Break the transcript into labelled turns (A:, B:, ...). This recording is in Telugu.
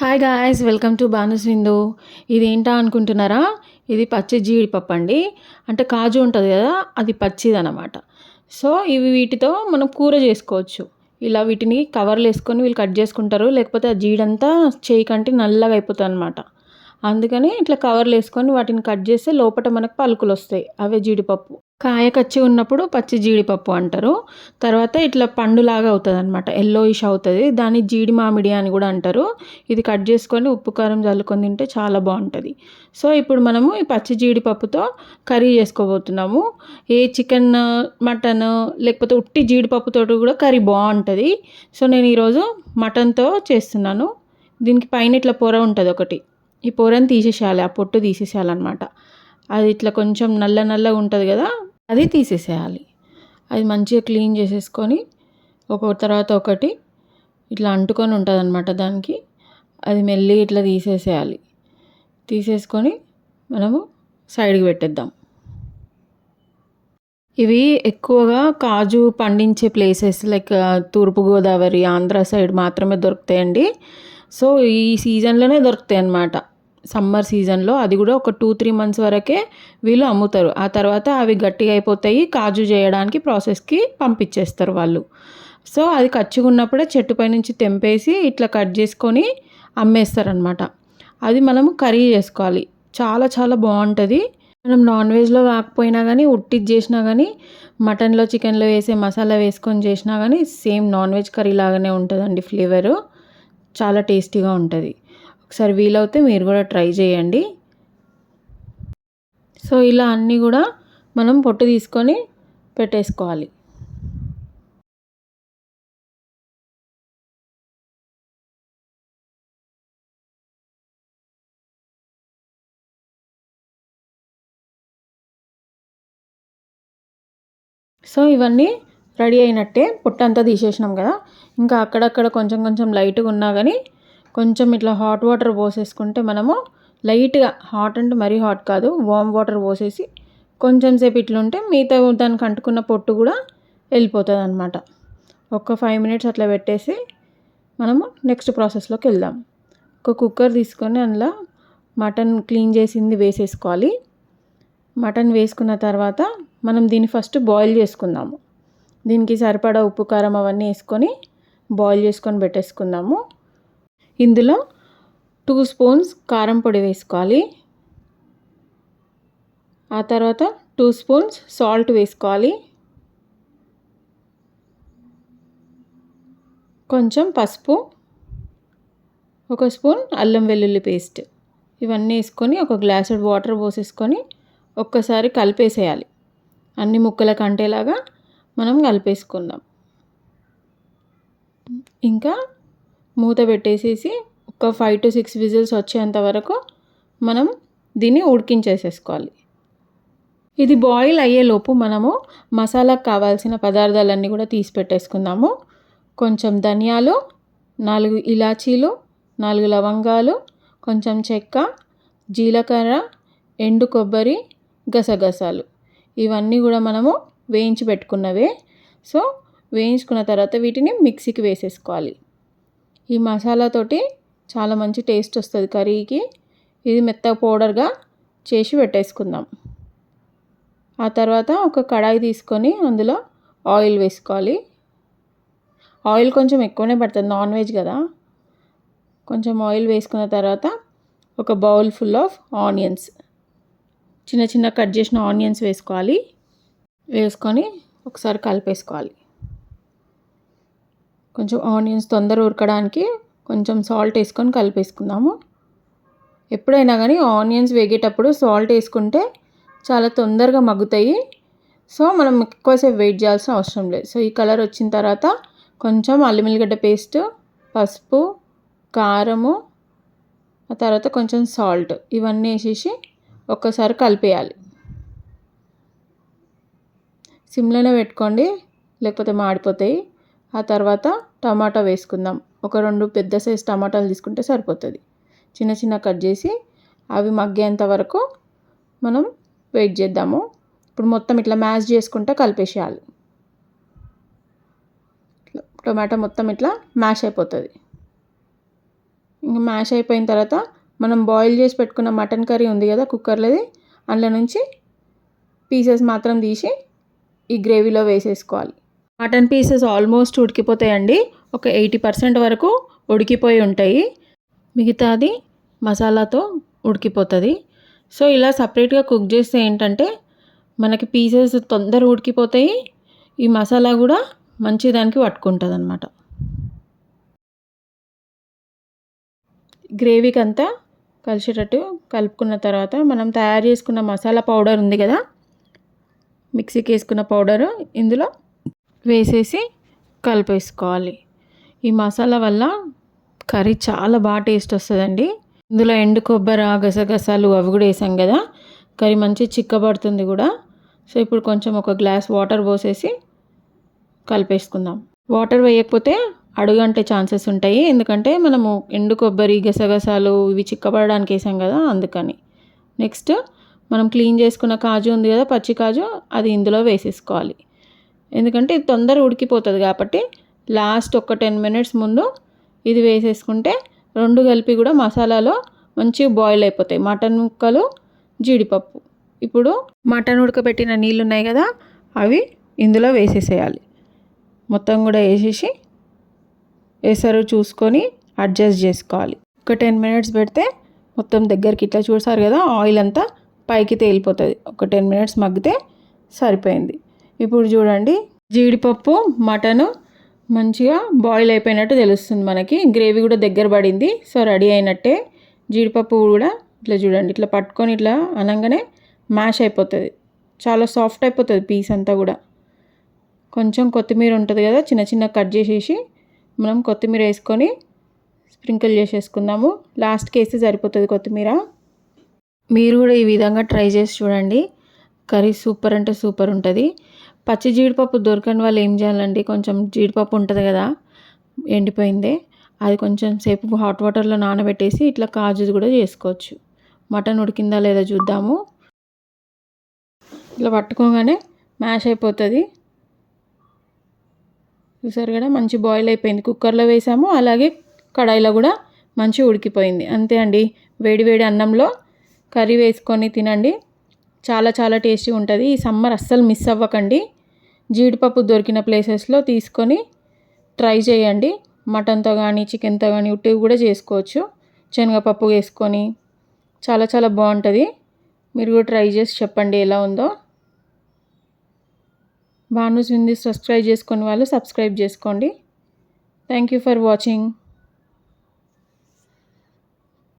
A: Hi guys welcome to Banusindhu ఇది ఏంటా అనుకుంటున్నారా? ఇది పచ్చి జీడిపప్పు అండి. అంటే కాజు ఉంటుంది కదా అది పచ్చిది అనమాట సో ఇవి వీటితో మనం కూర చేసుకోవచ్చు. ఇలా వీటిని కవర్లు వేసుకొని వీళ్ళు కట్ చేసుకుంటారు. లేకపోతే ఆ జీడంతా చేయి కంటే నల్లగా అయిపోతుంది అనమాట అందుకని ఇట్లా కవర్లు వేసుకొని వాటిని కట్ చేస్తే లోపల మనకు పలుకులు వస్తాయి అవే జీడిపప్పు. కాయ కచ్చి ఉన్నప్పుడు పచ్చి జీడిపప్పు అంటారు. తర్వాత ఇట్లా పండులాగా అవుతుంది అనమాట ఎల్లోయిష్ అవుతుంది. దాన్ని జీడి మామిడి అని కూడా అంటారు. ఇది కట్ చేసుకొని ఉప్పు కారం చల్లుకొని తింటే చాలా బాగుంటుంది. సో ఇప్పుడు మనము ఈ పచ్చి జీడిపప్పుతో కర్రీ చేసుకోబోతున్నాము. ఏ చికెన్ మటన్ లేకపోతే ఉట్టి జీడిపప్పుతో కూడా కర్రీ బాగుంటుంది. సో నేను ఈరోజు మటన్తో చేస్తున్నాను. దీనికి పైన ఇట్లా పొర ఉంటుంది ఒకటి. ఈ పొరని తీసేసేయాలి ఆ పొట్టు తీసేసేయాలన్నమాట. అది ఇట్లా కొంచెం నల్ల నల్లగా ఉంటుంది కదా అది తీసేసేయాలి. అది మంచిగా క్లీన్ చేసేసుకొని ఒక తర్వాత ఒకటి ఇట్లా అంటుకొని ఉంటుంది అనమాట దానికి. అది మెల్లి ఇట్లా తీసేసేయాలి. తీసేసుకొని మనము సైడ్కి పెట్టేద్దాం. ఇవి ఎక్కువగా కాజు పండించే places like Thurpu Godavari Andhra side మాత్రమే దొరుకుతాయండి. సో ఈ సీజన్లోనే దొరుకుతాయి అన్నమాట. సమ్మర్ సీజన్లో అది కూడా ఒక టూ త్రీ మంత్స్ వరకే వీళ్ళు అమ్ముతారు. ఆ తర్వాత అవి గట్టిగా అయిపోతాయి కాజు చేయడానికి ప్రాసెస్కి పంపించేస్తారు వాళ్ళు. సో అది కచ్చిగా ఉన్నప్పుడే చెట్టుపై నుంచి తెంపేసి ఇట్లా కట్ చేసుకొని అమ్మేస్తారనమాట అది మనము కర్రీ చేసుకోవాలి. చాలా చాలా బాగుంటుంది. మనం నాన్ వెజ్లో కాకపోయినా కానీ ఉట్టి చేసినా కానీ మటన్లో చికెన్లో వేసే మసాలా వేసుకొని చేసినా కానీ సేమ్ నాన్ వెజ్ కర్రీ లాగానే ఉంటుందండి ఫ్లేవరు. చాలా టేస్టీగా ఉంటుంది. ఒకసారి వీలవుతే మీరు కూడా ట్రై చేయండి. సో ఇలా అన్నీ కూడా మనం పొట్టు తీసుకొని పెట్టేసుకోవాలి. సో ఇవన్నీ రెడీ అయినట్టే పొట్టంతా తీసేసినాం కదా. ఇంకా అక్కడక్కడ కొంచెం కొంచెం లైట్గా ఉన్నా కానీ కొంచెం ఇట్లా హాట్ వాటర్ పోసేసుకుంటే మనము లైట్గా హాట్ అంటే మరీ హాట్ కాదు వామ్ వాటర్ పోసేసి కొంచెం సేపు ఇట్లా ఉంటే మిగతా దానికి అంటుకున్న పొట్టు కూడా వెళ్ళిపోతుంది అనమాట ఒక ఫైవ్ మినిట్స్ అట్లా పెట్టేసి మనము నెక్స్ట్ ప్రాసెస్లోకి వెళ్దాం. ఒక కుక్కర్ తీసుకొని అందులో మటన్ క్లీన్ చేసింది వేసేసుకోవాలి. మటన్ వేసుకున్న తర్వాత మనం దీన్ని ఫస్ట్ బాయిల్ చేసుకుందాము. దీనికి సరిపడా ఉప్పు కారం అవన్నీ వేసుకొని బాయిల్ చేసుకొని పెట్టేసుకుందాము. ఇందులో టూ స్పూన్స్ కారం పొడి వేసుకోవాలి. ఆ తర్వాత టూ స్పూన్స్ సాల్ట్ వేసుకోవాలి. కొంచెం పసుపు ఒక స్పూన్ అల్లం వెల్లుల్లి పేస్ట్. ఇవన్నీ వేసుకొని ఒక గ్లాస్ వాటర్ పోసేసుకొని ఒక్కసారి కలిపేసేయాలి. అన్ని ముక్కల కంటేలాగా మనం కలిపేసుకుందాం. ఇంకా మూత పెట్టేసేసి ఒక ఫైవ్ టు సిక్స్ విజిల్స్ వచ్చేంత వరకు మనం దీన్ని ఉడికించేసేసుకోవాలి. ఇది బాయిల్ అయ్యేలోపు మనము మసాలాకు కావాల్సిన పదార్థాలన్నీ కూడా తీసి పెట్టేసుకుందాము. కొంచెం ధనియాలు నాలుగు ఇలాచీలు నాలుగు లవంగాలు కొంచెం చెక్క జీలకర్ర ఎండు కొబ్బరి గసగసాలు. ఇవన్నీ కూడా మనము వేయించి పెట్టుకున్నవే. సో వేయించుకున్న తర్వాత వీటిని మిక్సీకి వేసేసుకోవాలి. ఈ మసాలాతోటి చాలా మంచి టేస్ట్ వస్తుంది కర్రీకి. ఇది మెత్తగా పౌడర్గా చేసి పెట్టేసుకుందాం. ఆ తర్వాత ఒక కడాయి తీసుకొని అందులో ఆయిల్ వేసుకోవాలి. ఆయిల్ కొంచెం ఎక్కువనే పడుతుంది నాన్ వెజ్ కదా. కొంచెం ఆయిల్ వేసుకున్న తర్వాత ఒక బౌల్ ఫుల్ ఆఫ్ ఆనియన్స్. చిన్న చిన్న కట్ చేసిన ఆనియన్స్ వేసుకోవాలి. వేసుకొని ఒకసారి కలిపేసుకోవాలి. కొంచెం ఆనియన్స్ తొందర ఉరకడానికి కొంచెం సాల్ట్ వేసుకొని కలిపేసుకుందాము. ఎప్పుడైనా కానీ ఆనియన్స్ వేగేటప్పుడు సాల్ట్ వేసుకుంటే చాలా తొందరగా మగ్గుతాయి. సో మనం ఎక్కువసేపు వెయిట్ చేయాల్సిన అవసరం లేదు. సో ఈ కలర్ వచ్చిన తర్వాత కొంచెం అల్లిమిల్లిగడ్డ పేస్ట్ పసుపు కారము ఆ తర్వాత కొంచెం సాల్ట్ ఇవన్నీ వేసేసి ఒక్కసారి కలిపేయాలి. సిమ్లోనే పెట్టుకోండి లేకపోతే మాడిపోతాయి. ఆ తర్వాత టమాటా వేసుకుందాం. ఒక రెండు పెద్ద సైజ్ టమాటాలు తీసుకుంటే సరిపోతుంది. చిన్న చిన్న కట్ చేసి అవి మగ్గేంత వరకు మనం వెయిట్ చేద్దాము. ఇప్పుడు మొత్తం ఇట్లా మ్యాష్ చేసుకుంటే కలిపేసేయాలి. టమాటా మొత్తం ఇట్లా మ్యాష్ అయిపోతుంది. ఇంకా మ్యాష్ అయిపోయిన తర్వాత మనం బాయిల్ చేసి పెట్టుకున్న మటన్ కర్రీ ఉంది కదా కుక్కర్లోది అందులో నుంచి పీసెస్ మాత్రం తీసి ఈ గ్రేవీలో వేసేసుకోవాలి. మటన్ పీసెస్ ఆల్మోస్ట్ ఉడికిపోతాయండి. ఒక ఎయిటీ పర్సెంట్ వరకు ఉడికిపోయి ఉంటాయి. మిగతాది మసాలాతో ఉడికిపోతుంది. సో ఇలా సపరేట్గా కుక్ చేస్తే ఏంటంటే మనకి పీసెస్ తొందర ఉడికిపోతాయి. ఈ మసాలా కూడా మంచి దానికి పట్టుకుంటుంది అనమాట గ్రేవీకి అంతా కలిసేటట్టు కలుపుకున్న తర్వాత మనం తయారు చేసుకున్న మసాలా పౌడర్ ఉంది కదా? మిక్సీకి వేసుకున్న పౌడరు ఇందులో వేసేసి కలిపేసుకోవాలి. ఈ మసాలా వల్ల కర్రీ చాలా బాగా టేస్ట్ వస్తుందండి. ఇందులో ఎండు కొబ్బరి గసగసాలు అవి కూడా వేసాం కదా. కర్రీ మంచి చిక్కబడుతుంది కూడా. సో ఇప్పుడు కొంచెం ఒక గ్లాస్ వాటర్ పోసేసి కలిపేసుకుందాం. వాటర్ వేయకపోతే అడుగంటే ఛాన్సెస్ ఉంటాయి. ఎందుకంటే మనము ఎండు కొబ్బరి గసగసాలు ఇవి చిక్కబడడానికి వేసాం కదా అందుకని. నెక్స్ట్ మనం క్లీన్ చేసుకున్న కాజు ఉంది కదా పచ్చి కాజు అది ఇందులో వేసేసుకోవాలి. ఎందుకంటే ఇది తొందర ఉడికిపోతుంది కాబట్టి లాస్ట్ ఒక టెన్ మినిట్స్ ముందు ఇది వేసేసుకుంటే రెండు కలిపి కూడా మసాలాలో మంచిగా బాయిల్ అయిపోతాయి. మటన్ ముక్కలు జీడిపప్పు. ఇప్పుడు మటన్ ఉడకబెట్టిన నీళ్ళు ఉన్నాయి కదా అవి ఇందులో వేసేసేయాలి. మొత్తం కూడా వేసేసి వేసారు చూసుకొని అడ్జస్ట్ చేసుకోవాలి. ఒక టెన్ మినిట్స్ పెడితే మొత్తం దగ్గరికి ఇట్లా చూసారు కదా ఆయిల్ అంతా పైకి తేలిపోతుంది. ఒక టెన్ మినిట్స్ మగ్గితే సరిపోయింది. ఇప్పుడు చూడండి జీడిపప్పు మటను మంచిగా బాయిల్ అయిపోయినట్టు తెలుస్తుంది మనకి. గ్రేవీ కూడా దగ్గర పడింది సో రెడీ అయినట్టే. జీడిపప్పు కూడా ఇట్లా చూడండి ఇట్లా పట్టుకొని ఇట్లా అనగానే మ్యాష్ అయిపోతుంది. చాలా సాఫ్ట్ అయిపోతుంది పీస్ అంతా కూడా. కొంచెం కొత్తిమీర ఉంటుంది కదా చిన్న చిన్న కట్ చేసేసి మనం కొత్తిమీర వేసుకొని స్ప్రింకిల్ చేసేసుకుందాము. లాస్ట్కి వేస్తే సరిపోతుంది కొత్తిమీర. మీరు కూడా ఈ విధంగా ట్రై చేసి చూడండి. కర్రీ సూపర్ అంటే సూపర్ ఉంటుంది. పచ్చి జీడిపప్పు దొరకని వాళ్ళు ఏం చేయాలండి? కొంచెం జీడిపప్పు ఉంటుంది కదా ఎండిపోయిందే. అది కొంచెం సేపు హాట్ వాటర్లో నానబెట్టేసి ఇట్లా కాజు కూడా చేసుకోవచ్చు. మటన్ ఉడికిందా లేదా చూద్దాము. ఇట్లా పట్టుకోగానే మ్యాష్ అయిపోతుంది. చూసారు కదా మంచి బాయిల్ అయిపోయింది. కుక్కర్లో వేసాము అలాగే కడాయిలో కూడా మంచి ఉడికిపోయింది. అంతే అండి. వేడి వేడి అన్నంలో కర్రీ వేసుకొని తినండి. చాలా చాలా టేస్టీ ఉంటుంది. ఈ సమ్మర్ అస్సలు మిస్ అవ్వకండి. జీడిపప్పు దొరికిన ప్లేసెస్లో తీసుకొని ట్రై చేయండి. మటన్తో కానీ చికెన్తో కానీ ఉట్టివి కూడా చేసుకోవచ్చు. శనగపప్పు వేసుకొని చాలా చాలా బాగుంటుంది. మీరు కూడా ట్రై చేసి చెప్పండి ఎలా ఉందో. భానుస్ వింది సబ్స్క్రైబ్ చేసుకుని వాళ్ళు సబ్స్క్రైబ్ చేసుకోండి. Thank you for watching.